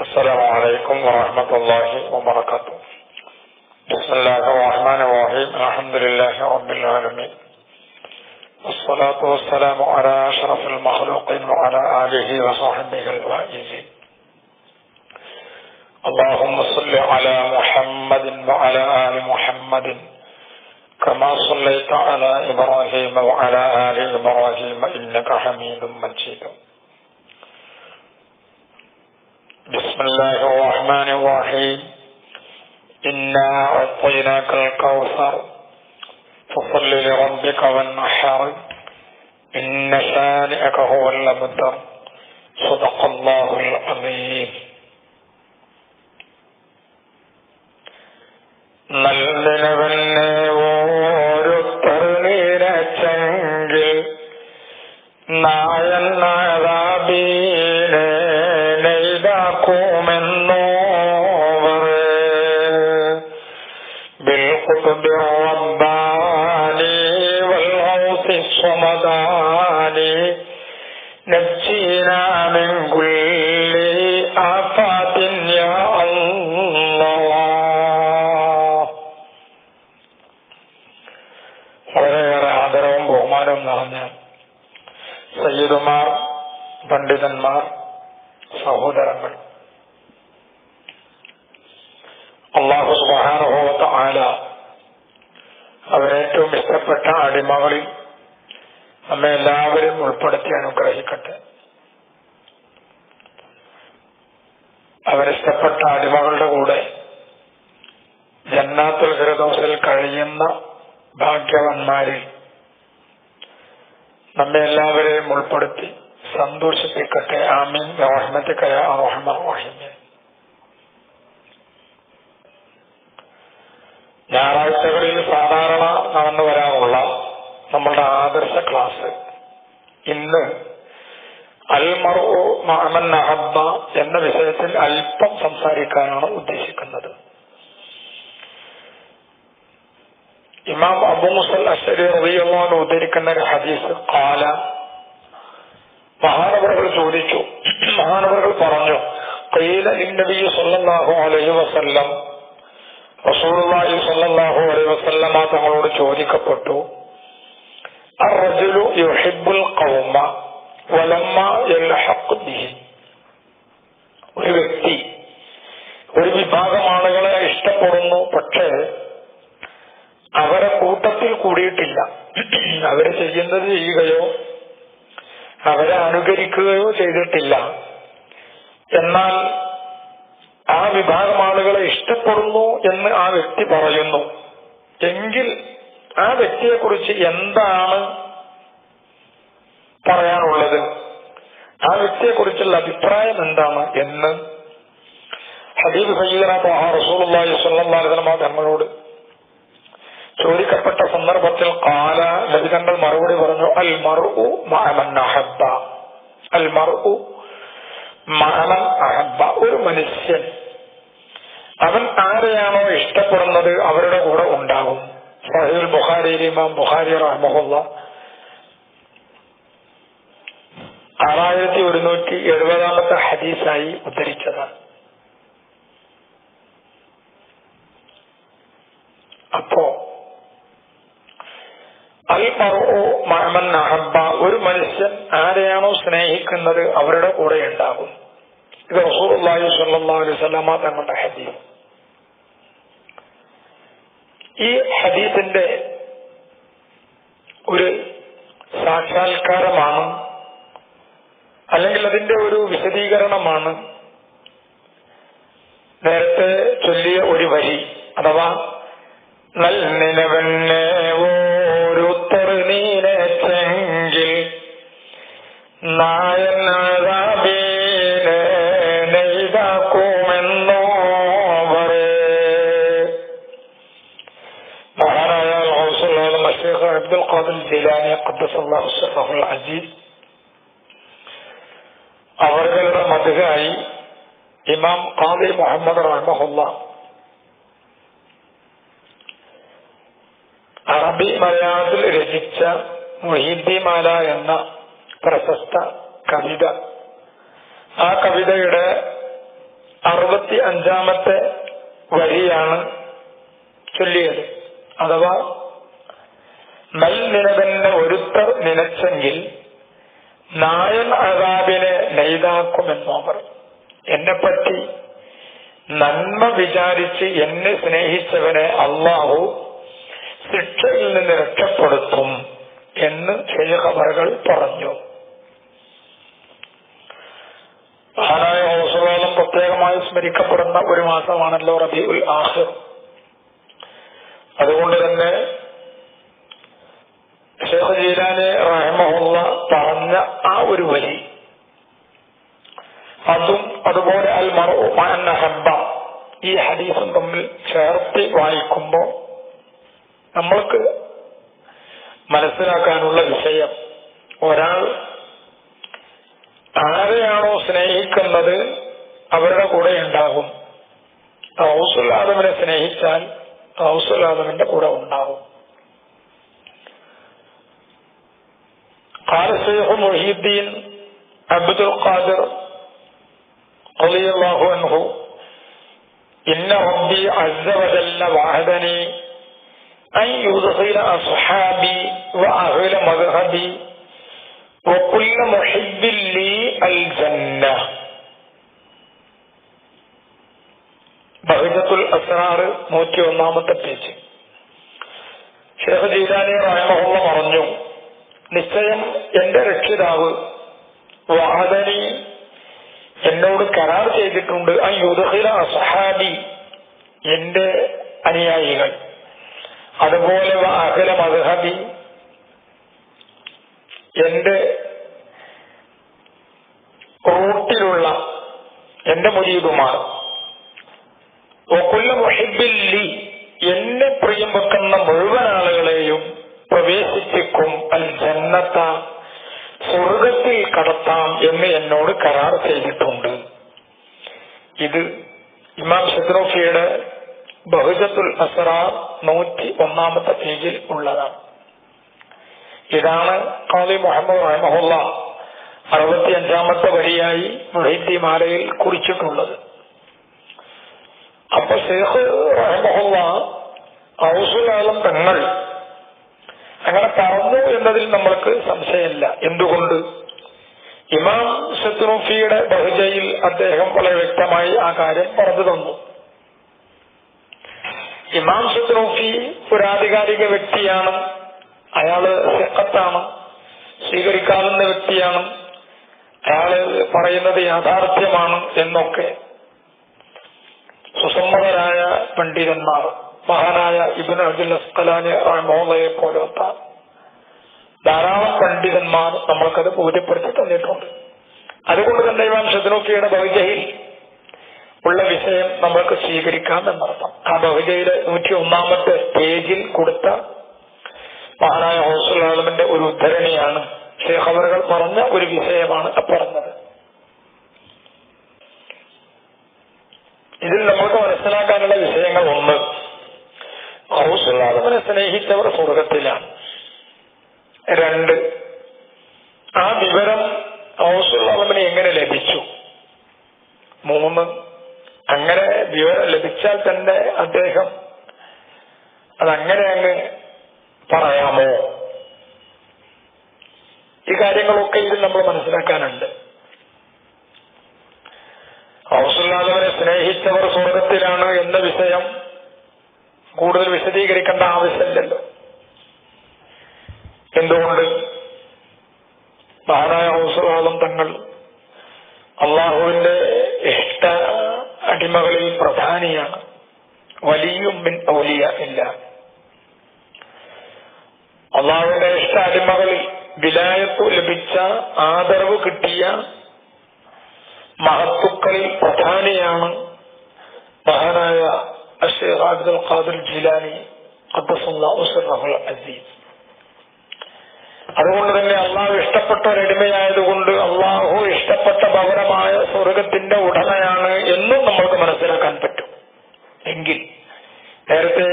السلام عليكم ورحمة الله وبركاته. بسم الله الرحمن الرحيم. الحمد لله رب العالمين. والصلاة والسلام على أشرف المخلوقين وعلى آله وصحبه الفائزين. اللهم صل على محمد وعلى آل محمد كما صليت على إبراهيم وعلى آل إبراهيم إنك حميد مجيد. بسم الله الرحمن الرحيم إنا أعطيناك الكوثر فصل لربك وانحر إن شانئك هو الأبتر صدق الله العظيم നല്ലവനെ والغوث الصمداني نجينا من كل آفات يا الله വളരെയേറെ ആദരവും ബഹുമാനവും നിറഞ്ഞ സയ്യിദുമാർ പണ്ഡിതന്മാർ സഹോദരങ്ങൾ അള്ളാഹു സുബാനുഭവത്ത ആല അവരേറ്റവും ഇഷ്ടപ്പെട്ട അടിമകളിൽ നമ്മെ എല്ലാവരും ഉൾപ്പെടുത്തി അനുഗ്രഹിക്കട്ടെ അവരിഷ്ടപ്പെട്ട അടിമകളുടെ കൂടെ ജന്നാത്തുൽ ഹൃദോസിൽ കഴിയുന്ന ഭാഗ്യവന്മാരിൽ നമ്മെ എല്ലാവരെയും ഉൾപ്പെടുത്തി സന്തോഷിപ്പിക്കട്ടെ. ആമീൻ. റഹ്മത്തിക്കയ റഹ്മ റഹിമേ ഞായറാഴ്ചകളിൽ സാധാരണ നടന്നു വരാറുള്ള നമ്മളുടെ ആദർശ ക്ലാസ്. ഇന്ന് അൽമറോ മാമൻ അഹബ എന്ന വിഷയത്തിൽ അല്പം സംസാരിക്കാനാണ് ഉദ്ദേശിക്കുന്നത്. ഇമാം അബു മുസൽ അഷരി റബിയോട് ഉദ്ധരിക്കുന്ന ഒരു ഹദീസ് കാല മഹാനവറുകൾ ചോദിച്ചു. മഹാനവറുകൾ പറഞ്ഞു കയ്യില നബി الله അലൈഹി وسلم റസൂലുള്ളാഹി സല്ലല്ലാഹു അലൈഹി തങ്ങളോട് ചോദിക്കപ്പെട്ടു അർറജുലു يحب القوم വലമ്മ ബിഹി ഒരു വ്യക്തി ഒരു വിഭാഗം ആളുകളെ ഇഷ്ടപ്പെടുന്നു പക്ഷേ അവരെ കൂട്ടത്തിൽ കൂടിയിട്ടില്ല. അവർ ചെയ്യുന്നത് ചെയ്യുകയോ അവരെ അനുകരിക്കുകയോ ചെയ്തിട്ടില്ല. എന്നാൽ ആ വിഭാഗം ആളുകളെ ഇഷ്ടപ്പെടുന്നു എന്ന് ആ വ്യക്തി പറയുന്നു. എങ്കിൽ ആ വ്യക്തിയെ കുറിച്ച് എന്താണ് പറയാനുള്ളത്? ആ വ്യക്തിയെ കുറിച്ചുള്ള അഭിപ്രായം എന്താണ് എന്ന് ഹബീബ് സയ്യിദന റസൂലുള്ളാഹി സ്വല്ലല്ലാഹു അലൈഹി വസല്ലം തങ്ങളോട് ചോദിക്കപ്പെട്ട സന്ദർഭത്തിൽ കാല ലഭിതങ്ങൾ മറുപടി പറഞ്ഞു അൽ മറു മഹബ അൽ മറു മഹമൻ ഒരു മനുഷ്യൻ അവൻ ആരെയാണോ ഇഷ്ടപ്പെടുന്നത് അവരുടെ കൂടെ ഉണ്ടാകും സഹീൽ ബുഖാരി ഇമാം ബുഖാരി റഹ്മുല്ല ആറായിരത്തി ഒരുന്നൂറ്റി എഴുപതാമത്തെ ഹദീസായി ഉദ്ധരിച്ചതാണ്. അപ്പോ അൽ മഹമൻ അഹബ്ബ ഒരു മനുഷ്യൻ ആരെയാണോ സ്നേഹിക്കുന്നത് അവരുടെ കൂടെ ഉണ്ടാകും. ഇത് റസൂർ അള്ളാഹു സല്ലാ അലൈഹി സ്വലാമ തങ്ങളുടെ ഹദീസ്. ഈ ഹദീസിന്റെ ഒരു സാക്ഷാത്കാരമാണ് അല്ലെങ്കിൽ അതിന്റെ ഒരു വിശദീകരണമാണ് നേരത്തെ ചൊല്ലിയ ഒരു വരി അഥവാ നൽനിലവന്നെ ഓരോരുത്തർ നീനച്ചെങ്കിൽ നായനാദാബീനെ അബ്ദുൽ ഖാദിർ ജിലാനി സിറഹുൽ അസീസ് അവരുടെ മധുരായി ഇമാം ഖാദി മുഹമ്മദ് റഹ്മഹുല്ല. അറബി മലയാളത്തിൽ രചിച്ച മുഹീദ്ദിമാല എന്ന പ്രശസ്ത കവിത. ആ കവിതയുടെ അറുപത്തി അഞ്ചാമത്തെ വരിയാണ് ചൊല്ലിയത്. അഥവാ നൽ ഒരുത്തർ നനച്ചെങ്കിൽ നായൻ അതാബിനെ നെയ്താക്കുമെന്നവർ എന്നെപ്പറ്റി നന്മ വിചാരിച്ച് എന്നെ സ്നേഹിച്ചവനെ അള്ളാഹു ശിക്ഷയിൽ നിന്ന് രക്ഷപ്പെടുത്തും എന്ന് ഷെയ്ഖബറുകൾ പറഞ്ഞു. മഹാനായ ഹൗസവാദം പ്രത്യേകമായി സ്മരിക്കപ്പെടുന്ന ഒരു മാസമാണല്ലോ റബി ഉൽ ആഹിർ അതുകൊണ്ട് തന്നെ ഷേഖ് ജീലാനെ റഹമുള്ള പറഞ്ഞ ആ ഒരു വരി. അതും അതുപോലെ അൽ മറു ഹബ്ബ. ഈ ഹദീസും തമ്മിൽ ചേർത്ത് വായിക്കുമ്പോൾ നമ്മൾക്ക് മനസ്സിലാക്കാനുള്ള വിഷയം. ഒരാൾ ആരെയാണോ സ്നേഹിക്കുന്നത് അവരുടെ കൂടെ ഉണ്ടാകും. റൗസുല്ലാദമിനെ സ്നേഹിച്ചാൽ റൗസുല്ലാദമിന്റെ കൂടെ ഉണ്ടാകും. قال الشيخ محي الدين عبد القادر رضي الله عنه إن ربي عز وجل وعدني أن يدخل أصحابي وأهل مذهبي وكل محب لي الجنة ബഹജത്തുൽ അസ്രാർ നൂറ്റി ഒന്നാമത്തെ പേജ് ഷേഖ് ജീലാനി റഹ്മഹുള്ള പറഞ്ഞു നിശ്ചയം എന്റെ രക്ഷിതാവ് വാദനി എന്നോട് കരാർ ചെയ്തിട്ടുണ്ട്. ആ യുദ്ധഹില അസഹാബി എന്റെ അനുയായികൾ. അതുപോലെ അഖില മദ്ഹബി എന്റെ റൂട്ടിലുള്ള എന്റെ മുരീബുമാർ ഒക്കുല്ല മുഹിബില്ലി എന്നെ പ്രിയം വെക്കുന്ന മുഴുവൻ ആളുകളെയും പ്രവേശിപ്പിക്കും. അൽ ജന്നത്ത സ്വർഗത്തിൽ കടത്താം എന്ന് എന്നോട് കരാർ ചെയ്തിട്ടുണ്ട്. ഇത് ഇമാം ഷദ്രോഫിയുടെ ബഹുജത്തുൽ അസറാർ നൂറ്റി ഒന്നാമത്തെ പേജിൽ ഉള്ളതാണ്. ഇതാണ് ഖാലി മുഹമ്മദ് റഹ്മഹുല്ല അറുപത്തി അഞ്ചാമത്തെ വരിയായി മുഹീദ്ദി മാലയിൽ കുറിച്ചിട്ടുള്ളത്. അപ്പൊ ഷേഖ് റഹ്മഹുല്ല ഔസുലാലം പെങ്ങൾ അങ്ങനെ പറഞ്ഞു എന്നതിൽ നമ്മൾക്ക് സംശയമില്ല. എന്തുകൊണ്ട്? ഇമാം ഷത്രുഫിയുടെ ബഹുജയിൽ അദ്ദേഹം വളരെ വ്യക്തമായി ആ കാര്യം പറഞ്ഞു തന്നു. ഇമാം ഒരു ആധികാരിക വ്യക്തിയാണ്. അയാൾ സെക്കത്താണ് സ്വീകരിക്കാവുന്ന വ്യക്തിയാണ്. അയാൾ പറയുന്നത് യാഥാർത്ഥ്യമാണ് എന്നൊക്കെ സുസമ്മതരായ പണ്ഡിതന്മാർ മഹാനായ ഇബിൻ അബ്ദുൽ അസ്കലാനി റഹ്മോളയെ പോലത്തെ ധാരാളം പണ്ഡിതന്മാർ നമ്മൾക്കത് ബോധ്യപ്പെടുത്തി തന്നിട്ടുണ്ട്. അതുകൊണ്ട് തന്നെ ഇമാം ഷദ്നോക്കിയുടെ ബഹുജയിൽ ഉള്ള വിഷയം നമ്മൾക്ക് സ്വീകരിക്കാം എന്നർത്ഥം. ആ ബഹുജയിലെ നൂറ്റി ഒന്നാമത്തെ പേജിൽ കൊടുത്ത മഹാനായ ഹോസുൽ ഒരു ഉദ്ധരണിയാണ് ഷേഖ് അവറുകൾ പറഞ്ഞ ഒരു വിഷയമാണ് പറഞ്ഞത്. ഇതിൽ നമുക്ക് ഹൗസുല്ലാദമിനെ സ്നേഹിച്ചവർ സ്വർഗത്തിലാണ് രണ്ട് ആ വിവരം ഔസുള്ളവന് എങ്ങനെ ലഭിച്ചു? മൂന്ന് അങ്ങനെ വിവരം ലഭിച്ചാൽ തന്നെ അദ്ദേഹം അതങ്ങനെ അങ്ങ് പറയാമോ? ഈ കാര്യങ്ങളൊക്കെ ഇതിൽ നമ്മൾ മനസ്സിലാക്കാനുണ്ട്. ഹൗസുല്ലാദവരെ സ്നേഹിച്ചവർ സ്വർഗത്തിലാണ് എന്ന വിഷയം കൂടുതൽ വിശദീകരിക്കേണ്ട ആവശ്യമില്ലല്ലോ. എന്തുകൊണ്ട് മഹാനായ ഹൗസുലാദം തങ്ങൾ അള്ളാഹുവിന്റെ ഇഷ്ട അടിമകളിൽ പ്രധാനിയാണ്. വലിയും ഔലിയ ഇല്ല. അള്ളാഹുവിന്റെ ഇഷ്ട അടിമകളിൽ വിലായത്ത് ലഭിച്ച ആദരവ് കിട്ടിയ മഹത്തുക്കളിൽ പ്രധാനിയാണ് മഹാനായ അഷേഖ് അബ്ദുൽ ഖാദിർ ജിലാനി അസീസ് അതുകൊണ്ട് തന്നെ അള്ളാഹു ഇഷ്ടപ്പെട്ട ഒരടിമയായതുകൊണ്ട് അള്ളാഹു ഇഷ്ടപ്പെട്ട ഭവനമായ സ്വർഗത്തിന്റെ ഉടമയാണ് എന്നും നമ്മൾക്ക് മനസ്സിലാക്കാൻ പറ്റും. എങ്കിൽ നേരത്തെ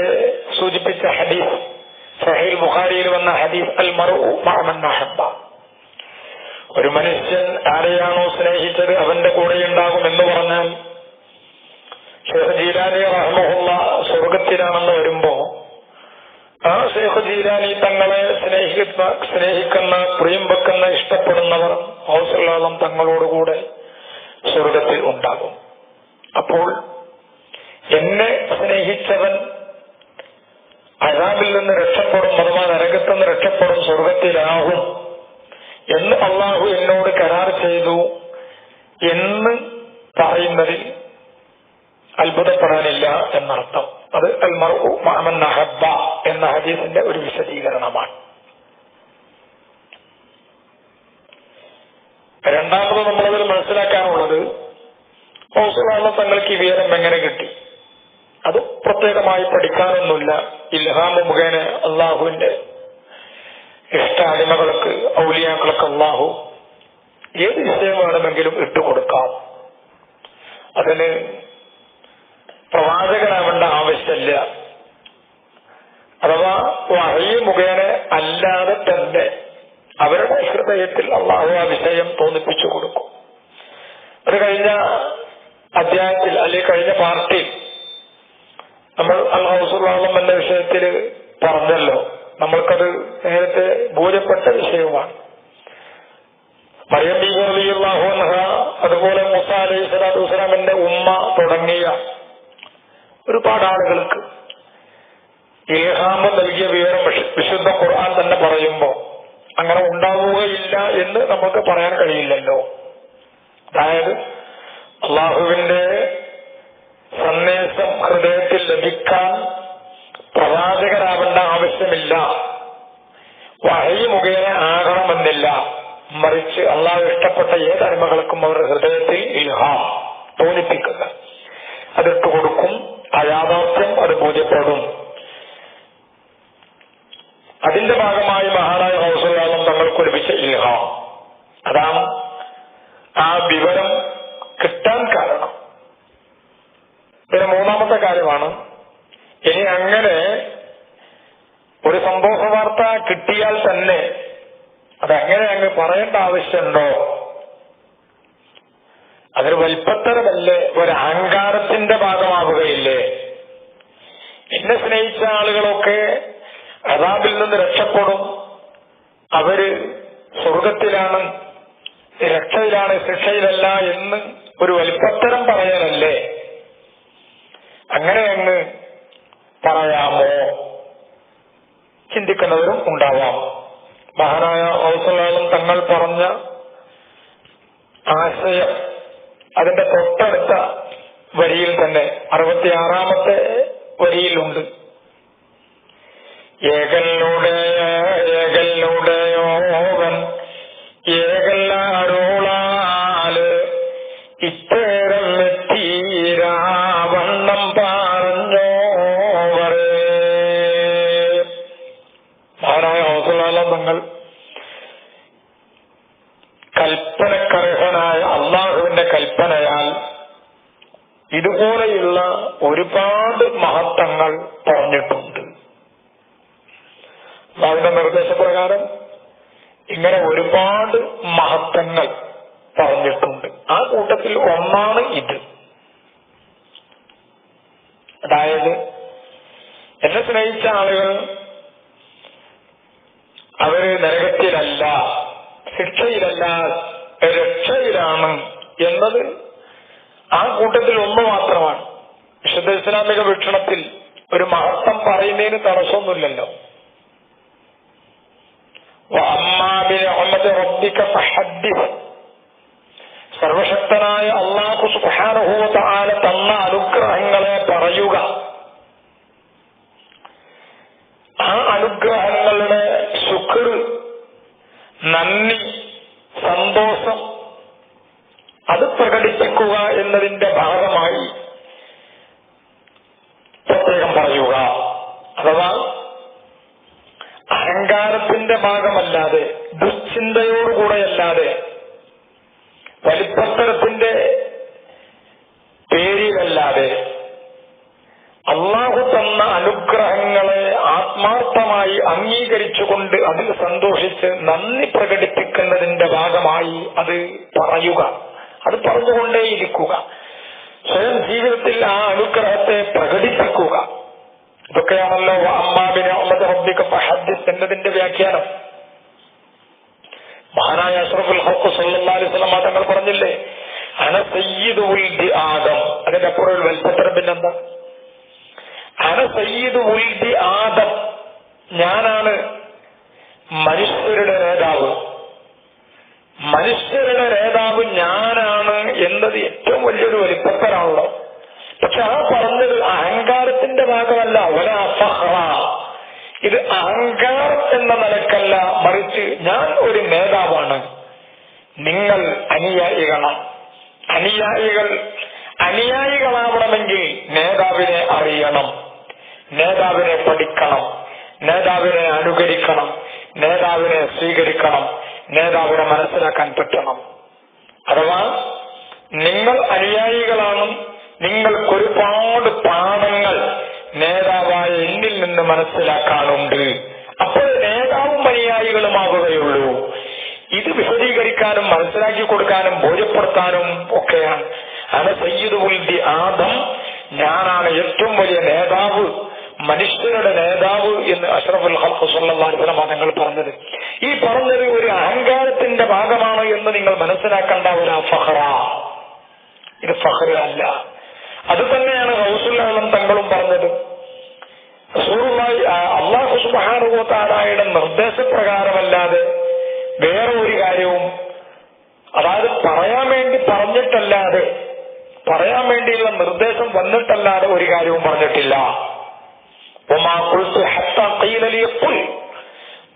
സൂചിപ്പിച്ച ഹദീസ് സഹീൽ ബുഖാരിയിൽ വന്ന ഹദീസ് അൽ മറു മഹബ ഒരു മനുഷ്യൻ ആരെയാണോ സ്നേഹിച്ചത് അവന്റെ കൂടെ ഉണ്ടാകും എന്ന് പറഞ്ഞാൽ ഷെയ്ഖ് ജീലാനി റഹ്മുള്ള സ്വർഗത്തിലാണെന്ന് വരുമ്പോ ആ ഷേഖ് ജീലാനി തങ്ങളെ സ്നേഹിക്കുന്ന സ്നേഹിക്കുന്ന പ്രിയം വെക്കുന്ന ഇഷ്ടപ്പെടുന്നവർ ഹൗസുല്ലാളം തങ്ങളോടുകൂടെ സ്വർഗത്തിൽ ഉണ്ടാകും. അപ്പോൾ എന്നെ സ്നേഹിച്ചവൻ അഴാബിൽ നിന്ന് രക്ഷപ്പെടും അഥവാ നരകത്തിൽ നിന്ന് രക്ഷപ്പെടും സ്വർഗത്തിലാകും എന്ന് അള്ളാഹു എന്നോട് കരാർ ചെയ്തു എന്ന് പറയുന്നതിൽ അത്ഭുതപ്പെടാനില്ല എന്നർത്ഥം. അത് അൽ മർഉ മഅമൻ അഹബ്ബ എന്ന ഹദീസിന്റെ ഒരു വിശദീകരണമാണ്. രണ്ടാമത് നമ്മളതിൽ മനസ്സിലാക്കാനുള്ളത് ഹൗസുലാഹ തങ്ങൾക്ക് ഈ വിവരം എങ്ങനെ കിട്ടി? അത് പ്രത്യേകമായി പഠിക്കാനൊന്നുമില്ല. ഇൽഹാമ മുഖേന അള്ളാഹുവിന്റെ ഇഷ്ട അടിമകൾക്ക് ഔലിയാക്കൾക്ക് അള്ളാഹു ഏത് വിഷയം വേണമെങ്കിലും ഇട്ടുകൊടുക്കാം. അതിന് പ്രവാചകനാവേണ്ട ആവശ്യമില്ല. അഥവാ വഹയി മുഖേന അല്ലാതെ തന്നെ അവരുടെ ഹൃദയത്തിൽ അള്ളാഹു ആ വിഷയം തോന്നിപ്പിച്ചു കൊടുക്കും. അത് കഴിഞ്ഞ അധ്യായത്തിൽ അല്ലെങ്കിൽ കഴിഞ്ഞ പാർട്ടിയിൽ നമ്മൾ അൽ ഹൗസുല്ലാളം എന്ന വിഷയത്തിൽ പറഞ്ഞല്ലോ. നമ്മൾക്കത് നേരത്തെ ബോധ്യപ്പെട്ട വിഷയവുമാണ്. മറിയം അള്ളാഹു അതുപോലെ മുസ അലൈഹി സ്വലാത്തു വസ്സലാമിന്റെ ഉമ്മ തുടങ്ങിയ ഒരുപാട് ആളുകൾക്ക് ഏഹാമം നൽകിയ വിവരം വിശുദ്ധ ഖുർആൻ തന്നെ പറയുമ്പോ അങ്ങനെ ഉണ്ടാവുകയില്ല എന്ന് നമുക്ക് പറയാൻ കഴിയില്ലല്ലോ. അതായത് അള്ളാഹുവിന്റെ സന്ദേശം ഹൃദയത്തിൽ ലഭിക്കാൻ പ്രവാചകരാവേണ്ട ആവശ്യമില്ല. വഹയി മുഖേന ആകണമെന്നില്ല. മറിച്ച് അള്ളാഹു ഇഷ്ടപ്പെട്ട ഏത് അടിമകൾക്കും അവരുടെ ഹൃദയത്തിൽ ഇൽഹാം തോന്നിപ്പിക്കുക. അതിട്ട് കൊടുക്കും യാഥാർത്ഥ്യം അത് ബോധ്യപ്പെടും അതിന്റെ ഭാഗമായി മഹാനായ ഹൗസുലാളം തങ്ങൾക്ക് ഒരു ഇൽഹാം. അതാണ് ആ വിവരം കിട്ടാൻ കാരണം. പിന്നെ മൂന്നാമത്തെ കാര്യമാണ് ഇനി അങ്ങനെ ഒരു സന്തോഷ വാർത്ത കിട്ടിയാൽ തന്നെ അതങ്ങനെ അങ്ങ് പറയേണ്ട ആവശ്യമുണ്ടോ അതൊരു വലിപ്പത്തരമല്ലേ ഒരു അഹങ്കാരത്തിന്റെ ഭാഗമാകുകയില്ലേ? എന്നെ സ്നേഹിച്ച ആളുകളൊക്കെ അതാബിൽ നിന്ന് രക്ഷപ്പെടും. അവർ സ്വർഗത്തിലാണ് രക്ഷയിലാണ് ശിക്ഷയിലല്ല എന്ന് ഒരു വലിപ്പത്തരം പറയാനല്ലേ അങ്ങനെ അങ്ങ് പറയാമോ? ചിന്തിക്കുന്നവരും ഉണ്ടാവാം. മഹാനായ ഔസലാളും തങ്ങൾ പറഞ്ഞ ആശയം അതിന്റെ തൊട്ടടുത്ത വരിയിൽ തന്നെ അറുപത്തിയാറാമത്തെ വരിയിലുണ്ട്. ഏകലിലൂടെ ഓവൻ ഏകല്ലാരോളാൽ ഇത്തേരം എത്തീരാവണ്ണം പറഞ്ഞോവർ മഹാനായ ഹൗസലാല തങ്ങൾ ഒരുപാട് മഹത്വങ്ങൾ പറഞ്ഞിട്ടുണ്ട്. അതിന്റെ നിർദ്ദേശപ്രകാരം ഇങ്ങനെ ഒരുപാട് മഹത്വങ്ങൾ പറഞ്ഞിട്ടുണ്ട്. ആ കൂട്ടത്തിൽ ഒന്നാണ് ഇത്. അതായത് എന്നെ സ്നേഹിച്ച ആളുകൾ അവർ നരകത്തിലല്ല ശിക്ഷയിലല്ല രക്ഷയിലാണ് എന്നത് ആ കൂട്ടത്തിൽ ഒന്ന് മാത്രമാണ്. വിശുദ്ധ ഇസ്ലാമിക വീക്ഷണത്തിൽ ഒരു മഹത്വം പറയുന്നതിന് തടസ്സമൊന്നുമില്ലല്ലോ. സർവശക്തനായ അള്ളാഹു സുഹാനുഭൂത ആല തന്ന അനുഗ്രഹങ്ങളെ പറയുക. ആ അനുഗ്രഹങ്ങളുടെ സുഖ നന്ദി സന്തോഷം അത് പ്രകടിപ്പിക്കുക എന്നതിന്റെ ഭാഗമായി അഥവാ അഹങ്കാരത്തിന്റെ ഭാഗമല്ലാതെ ദുശ്ചിന്തയോടുകൂടെയല്ലാതെ വലിപ്പത്തരത്തിന്റെ പേരിലല്ലാതെ അള്ളാഹു തന്ന അനുഗ്രഹങ്ങളെ ആത്മാർത്ഥമായി അംഗീകരിച്ചുകൊണ്ട് അതിൽ സന്തോഷിച്ച് നന്ദി പ്രകടിപ്പിക്കുന്നതിന്റെ ഭാഗമായി അത് പറയുക. അത് പറഞ്ഞുകൊണ്ടേയിരിക്കുക. സ്വയം ജീവിതത്തിൽ ആ അനുഗ്രഹത്തെ പ്രകടിപ്പിക്കുക. ഇതൊക്കെയാണല്ലോ അമ്മാബിന് അമ്മദ് ഹബ്ബിക്ക് ഹദ്ദിസ് എന്നതിന്റെ വ്യാഖ്യാനം. മഹാനായ അഷ്റഫുൽ ഹക്കു സല്ലല്ലാഹു അലൈഹി വസല്ലം തങ്ങൾ പറഞ്ഞില്ലേ? അന സയ്യിദ് ഉൽ ദി ആദം. അതിന്റെ അപ്പുറം ഒരു വൽപ്പത്തരം പിന്നെന്താ? അന സയ്യിദ് ഉൽ ദി ആദം. ഞാനാണ് മനുഷ്യരുടെ നേതാവ്. മനുഷ്യരുടെ നേതാവ് ഞാനാണ് എന്നത് ഏറ്റവും വലിയൊരു വലിപ്പത്തരാണല്ലോ പക്ഷെ ആ പറഞ്ഞത് അഹങ്കാരത്തിന്റെ ഭാഗമല്ല. ഒല ഫഹ്റ. ഇത് അഹങ്കാരം എന്ന നിലക്കല്ല. മറിച്ച് ഞാൻ ഒരു നേതാവാണ്. നിങ്ങൾ അനുയായികളാണ്. അനുയായികൾ അനുയായികളാവണമെങ്കിൽ നേതാവിനെ അറിയണം. നേതാവിനെ പഠിക്കണം. നേതാവിനെ അനുകരിക്കണം. നേതാവിനെ സ്വീകരിക്കണം. നേതാവിനെ മനസ്സിലാക്കാൻ പറ്റണം. അഥവാ നിങ്ങൾ അനുയായികളാണ് നിങ്ങൾക്ക് ഒരുപാട് പാഠങ്ങൾ നേതാവായ എന്നിൽ നിന്ന് മനസ്സിലാക്കാനുണ്ട്. അപ്പോൾ നേതാവും അനുയായികളുമാകുകയുള്ളൂ ഇത് വിശദീകരിക്കാനും മനസ്സിലാക്കി കൊടുക്കാനും ബോധ്യപ്പെടുത്താനും ഒക്കെയാണ്. അന സയ്യിദ് ഉൽദി ആദം. ഞാനാണ് ഏറ്റവും വലിയ നേതാവ് മനുഷ്യരുടെ നേതാവ് എന്ന് അഷ്റഫുൽ ഹൽഹുസല്ലാ മതങ്ങൾ പറഞ്ഞത്. ഈ പറഞ്ഞത് ഒരു അഹങ്കാരത്തിന്റെ ഭാഗമാണ് എന്ന് നിങ്ങൾ മനസ്സിലാക്കേണ്ട ഒരു ഫഹറ ഇത് ഫഹറ അല്ല. അത് തന്നെയാണ് ഹൗസുല്ലാളം തങ്ങളും പറഞ്ഞത്. അള്ളാഹു സുബാനുഭവത്താരായുടെ നിർദ്ദേശപ്രകാരമല്ലാതെ വേറെ ഒരു കാര്യവും അതായത് പറയാൻ വേണ്ടി പറഞ്ഞിട്ടല്ലാതെ പറയാൻ വേണ്ടിയുള്ള നിർദ്ദേശം വന്നിട്ടല്ലാതെ ഒരു കാര്യവും പറഞ്ഞിട്ടില്ല.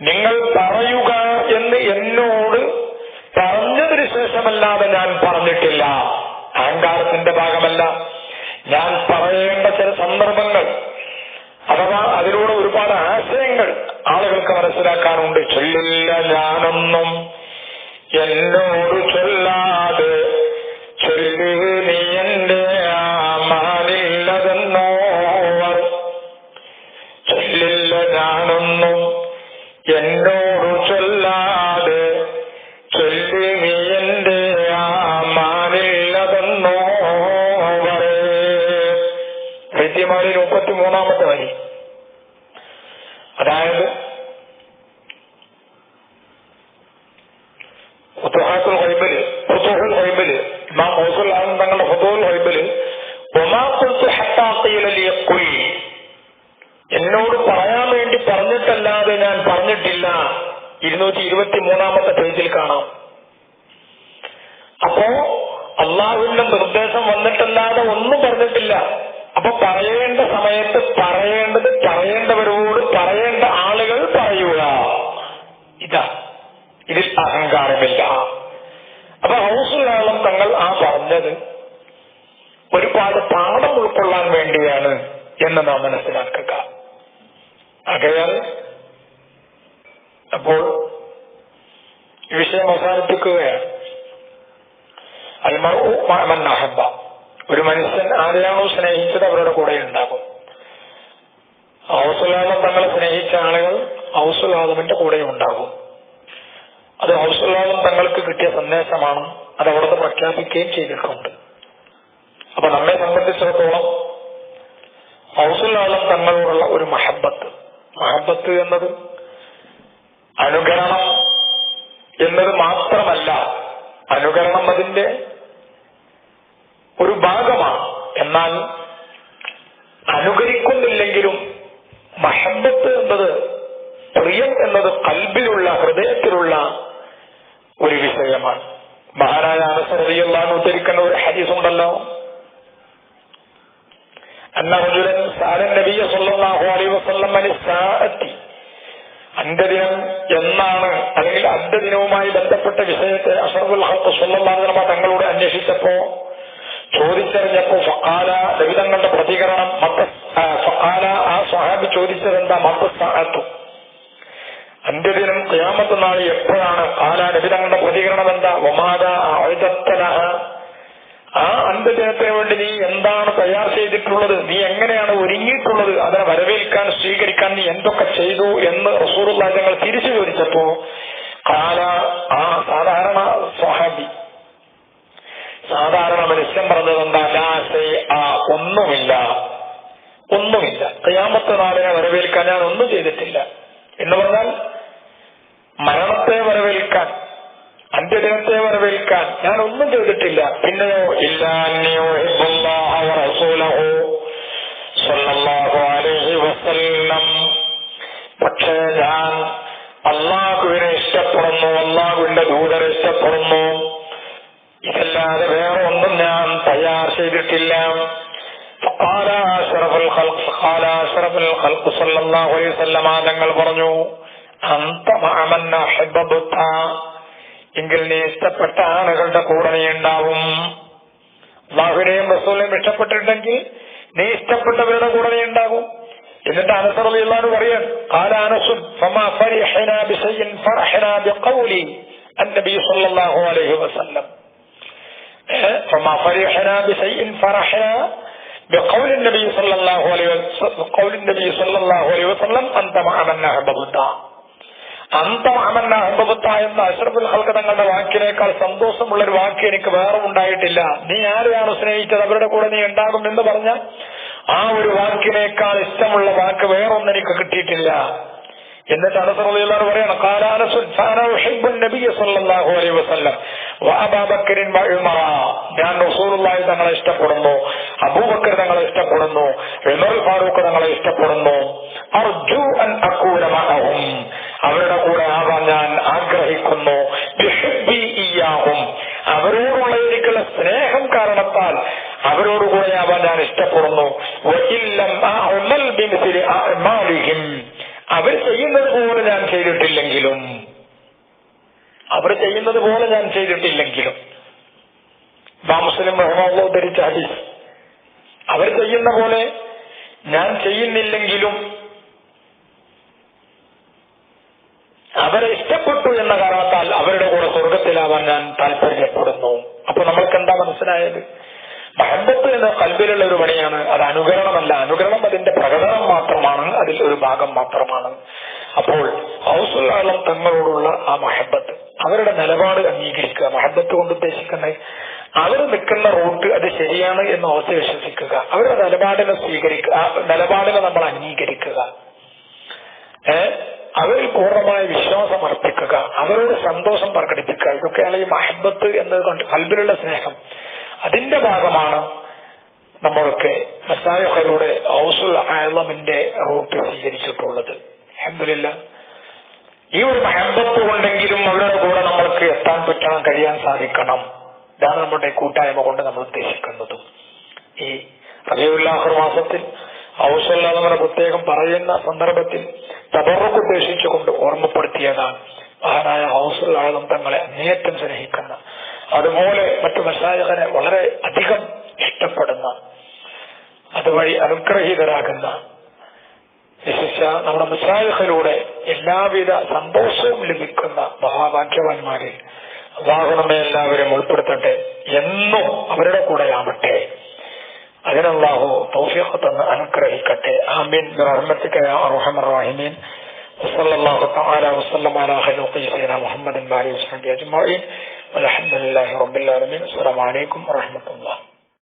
നിങ്ങൾ പറയുക എന്ന് എന്നോട് പറഞ്ഞതിന് ശേഷമല്ലാതെ ഞാൻ പറഞ്ഞിട്ടില്ല. അഹങ്കാരത്തിന്റെ ഭാഗമല്ല. ഞാൻ പറയേണ്ട ചില സന്ദർഭങ്ങൾ അഥവാ അതിലൂടെ ഒരുപാട് ആശയങ്ങൾ ആളുകൾക്ക് മനസ്സിലാക്കാനുണ്ട്. ചൊല്ലില്ല ഞാനൊന്നും. എന്നോട് ചൊല്ലാതെ എന്നോട് പറയാൻ വേണ്ടി പറഞ്ഞിട്ടല്ലാതെ ഞാൻ പറഞ്ഞിട്ടില്ല. ഇരുന്നൂറ്റി ഇരുപത്തി മൂന്നാമത്തെ പേജിൽ കാണാം. അപ്പോ അള്ളാഹുവിന്റെ നിർദ്ദേശം വന്നിട്ടല്ലാതെ ഒന്നും പറഞ്ഞിട്ടില്ല. അപ്പൊ പറയേണ്ട സമയത്ത് പറയേണ്ടത് പറയേണ്ടവരോട് പറയേണ്ട ആളുകൾ പറയുക. ഇതാ. ഇതിൽ അഹങ്കാരമില്ല. അപ്പൊ ഹൗസുലാളം തങ്ങൾ ആ പറഞ്ഞത് ഒരുപാട് പാഠം ഉൾക്കൊള്ളാൻ വേണ്ടിയാണ് എന്ന് നാം മനസ്സിലാക്കുക. ആകയാൽ അപ്പോൾ ഈ വിഷയം അവസാനിപ്പിക്കുകയാണ്. അൽമർ അഹബ്ബ. ഒരു മനുഷ്യൻ ആരെയാണോ സ്നേഹിച്ചത് അവരുടെ കൂടെ ഉണ്ടാകും. ഹൗസുലാദം തങ്ങളെ സ്നേഹിച്ച ആളുകൾ ഹൗസുലാദമിന്റെ കൂടെ ഉണ്ടാകും. അത് ഹൗസുലാദം തങ്ങൾക്ക് കിട്ടിയ സന്ദേശമാണ്. അത് അവിടുന്ന് പ്രഖ്യാപിക്കുകയും ചെയ്തിട്ടുണ്ട്. അപ്പൊ നമ്മെ സംബന്ധിച്ചിടത്തോളം ഹൗസുലാദം തങ്ങളോടുള്ള ഒരു മഹബത്ത് മഹബത്ത് എന്നത് അനുകരണം എന്നത് മാത്രമല്ല അനുകരണം അതിന്റെ ഒരു ഭാഗമാണ്. എന്നാൽ അനുകരിക്കുന്നില്ലെങ്കിലും മഹബത്ത് എന്നത് പ്രിയം എന്നത് കൽബിലുള്ള ഹൃദയത്തിലുള്ള ഒരു വിഷയമാണ്. മഹാനായ അനസറിയല്ലാൻ ഉദ്ധരിക്കുന്ന ഒരു ഹദീസ് അന്ന റജുലൻ സാലൻ നബിയ സല്ലല്ലാഹു അലൈഹി വസല്ലം അനി സാഅത്തി. അന്ത്യദിനം എന്നാണ് അല്ലെങ്കിൽ അന്ത്യദിനവുമായി ബന്ധപ്പെട്ട വിഷയത്തെ അഷറഫുൽ ഹത്ത് വസല്ലം തങ്ങളോട് അന്വേഷിച്ചപ്പോ ചോദിച്ചറിഞ്ഞപ്പോ ഫക്കാല ലളിതങ്ങളുടെ പ്രതികരണം മത്ത ഫആല ആ സ്വഹാബി ചോദിച്ചതെന്താ? മത്തസ്ഥാനത്തു അന്ത്യദിനം ക്യാമത്ത് നാൾ എപ്പോഴാണ്? കാല ലളിതങ്ങളുടെ പ്രതികരണം എന്താ? ഒമാത ആയുധത്തലഹ ആ അന്ധജനത്തിന് വേണ്ടി നീ എന്താണ് തയ്യാർ ചെയ്തിട്ടുള്ളത്? നീ എങ്ങനെയാണ് ഒരുങ്ങിയിട്ടുള്ളത്? അതിനെ വരവേൽക്കാൻ സ്വീകരിക്കാൻ നീ എന്തൊക്കെ ചെയ്തു എന്ന് റസൂറുള്ള ഞങ്ങൾ തിരിച്ചു ചോദിച്ചപ്പോ കാല ആ സാധാരണ സ്വഹാബി സാധാരണ മനുഷ്യൻ പറഞ്ഞത് എന്താ? ലാസേ ആ ഒന്നുമില്ല. ഒന്നുമില്ല. കയ്യാമത്തെ നാളിനെ വരവേൽക്കാൻ ഞാൻ ഒന്നും ചെയ്തിട്ടില്ല. എന്ന് പറഞ്ഞാൽ വരവേൽക്കാൻ ജനത്തെ വരവേൽക്കാൻ. ഞാൻ ഒന്നും ചെയ്തിട്ടില്ല. പിന്നെയോ ഇല്ലാന്നെയോ പക്ഷേ ഞാൻ അള്ളാഹുവിനെ ഇഷ്ടപ്പെടുന്നു അള്ളാഹുവിന്റെ ദൂതരെ ഇഷ്ടപ്പെടുന്നു. ഇതല്ലാതെ വേറെ ഒന്നും ഞാൻ തയ്യാർ ചെയ്തിട്ടില്ല. ഞങ്ങൾ പറഞ്ഞു അന്തമാമന്ന എങ്കിൽ നീ ഇഷ്ടപ്പെട്ട ആളുകളുടെ കൂടെ നീ ഉണ്ടാവും അള്ളാഹുവിനെയും റസൂലിനെയും ഇഷ്ടപ്പെട്ടിട്ടുണ്ടെങ്കിൽ നീ ഇഷ്ടപ്പെട്ടവരുടെ കൂടെ നീ ഉണ്ടാകും എന്നിട്ട് അനസറിയാണ് പറയാൻ قال أنس فما فرحنا بشيء فرحنا بقول النبي صلى الله عليه وسلم فما فرحنا بشيء فرحنا بقول النبي صلى الله عليه وسلم قول النبي صلى الله عليه وسلم أنت مع من أحببت അന്ത അമന്ന അഹബത്ത എന്ന തങ്ങളുടെ വാക്കിനേക്കാൾ സന്തോഷമുള്ള ഒരു വാക്ക് എനിക്ക് വേറെ ഉണ്ടായിട്ടില്ല. നീ ആരെയാണ് സ്നേഹിച്ചത്? അവരുടെ കൂടെ നീ ഉണ്ടാകും എന്ന് പറഞ്ഞ ആ ഒരു വാക്കിനേക്കാൾ ഇഷ്ടമുള്ള വാക്ക് വേറൊന്നും എനിക്ക് കിട്ടിയിട്ടില്ല. എന്നിട്ട് അനസറുള്ളവർ ഞാൻ റസൂലുള്ളാഹി തങ്ങളെ ഇഷ്ടപ്പെടുന്നു. അബൂബക്കർ തങ്ങളെ ഇഷ്ടപ്പെടുന്നു. ചെയ്തിട്ടില്ലെങ്കിലും. മുസ്ലിം റഹ്മാ ധരിച്ച ഹദീസ്. അവർ ചെയ്യുന്ന പോലെ ഞാൻ ചെയ്യുന്നില്ലെങ്കിലും അവരെ ഇഷ്ടപ്പെട്ടു എന്ന കാരണത്താൽ അവരുടെ കൂടെ സ്വർഗത്തിലാവാൻ ഞാൻ താല്പര്യപ്പെടുന്നു. അപ്പൊ നമ്മൾക്ക് എന്താ മനസ്സിലായത്? മഹബത്ത് എന്ന കൽബിലുള്ള ഒരു പണിയാണ്. അത് അനുകരണമല്ല. അനുകരണം അതിന്റെ പ്രകടനം മാത്രമാണ്. അതിൽ ഒരു ഭാഗം മാത്രമാണ്. അപ്പോൾ ഹൗസുല്ലാളം തങ്ങളോടുള്ള ആ മഹബത്ത്. അവരുടെ നിലപാട് അംഗീകരിക്കുക മഹബത്ത് കൊണ്ട് ഉദ്ദേശിക്കുന്നത് അവർ നിൽക്കുന്ന റൂട്ട് അത് ശരിയാണ് എന്ന് ഓർത്ത് വിശ്വസിക്കുക. അവരുടെ നിലപാടിനെ സ്വീകരിക്കുക നിലപാടിനെ നമ്മൾ അംഗീകരിക്കുക. അവരിൽ പൂർണമായ വിശ്വാസം അർപ്പിക്കുക അവരോട് സന്തോഷം പ്രകടിപ്പിക്കുക. ഇതൊക്കെയാണ് ഈ മഹബത്ത് എന്നത് കൊണ്ട് കൽബിലുള്ള സ്നേഹം. അതിന്റെ ഭാഗമാണ് നമ്മൾക്ക് മസായഹയുടെ ഔസുൽ ആലമിന്റെ റൂട്ട് സ്വീകരിച്ചിട്ടുള്ളത്. അഹമ്മദില്ല ഈ ഒരു മഹബത്ത് കൊണ്ടെങ്കിലും അവരുടെ കൂടെ നമ്മൾക്ക് എത്താൻ പറ്റണം കഴിയാൻ സാധിക്കണം. ഇതാണ് നമ്മുടെ കൂട്ടായ്മ കൊണ്ട് നമ്മൾ ഉദ്ദേശിക്കുന്നത്. ഈ റബിയുല്ലാഹർ മാസത്തിൽ ഔസല്ലാതെ പ്രത്യേകം പറയുന്ന സന്ദർഭത്തിൽ തബറക്ക് ഉദ്ദേശിച്ചുകൊണ്ട് ഓർമ്മപ്പെടുത്തിയതാണ് മഹാനായ ഹൗസുള്ള ആളം തങ്ങളെ അങ്ങേയറ്റം സ്നേഹിക്കുന്ന അതുപോലെ മറ്റു മസാജകനെ വളരെ അധികം ഇഷ്ടപ്പെടുന്ന അതുവഴി അനുഗ്രഹീതരാകുന്ന നമ്മുടെ മസായഖിലൂടെ എല്ലാവിധ സന്തോഷവും ലഭിക്കുന്ന മഹാഭാഗ്യവാന്മാരിൽ അള്ളാഹു നമ്മെ എല്ലാവരും ഉൾപ്പെടുത്തട്ടെ എന്നും അവരുടെ കൂടെയാവട്ടെ അതിനല്ലാഹു തൗഫീഖ് തന്ന് അനുഗ്രഹിക്കട്ടെ ആമീൻ ബിറഹ്മത്തിക യാ അർഹമർ റഹീമീൻ وصلى الله تعالى وسلم على خلق سيدنا محمد وعلى اله وصحبه اجمعين والحمد لله رب العالمين السلام عليكم ورحمه الله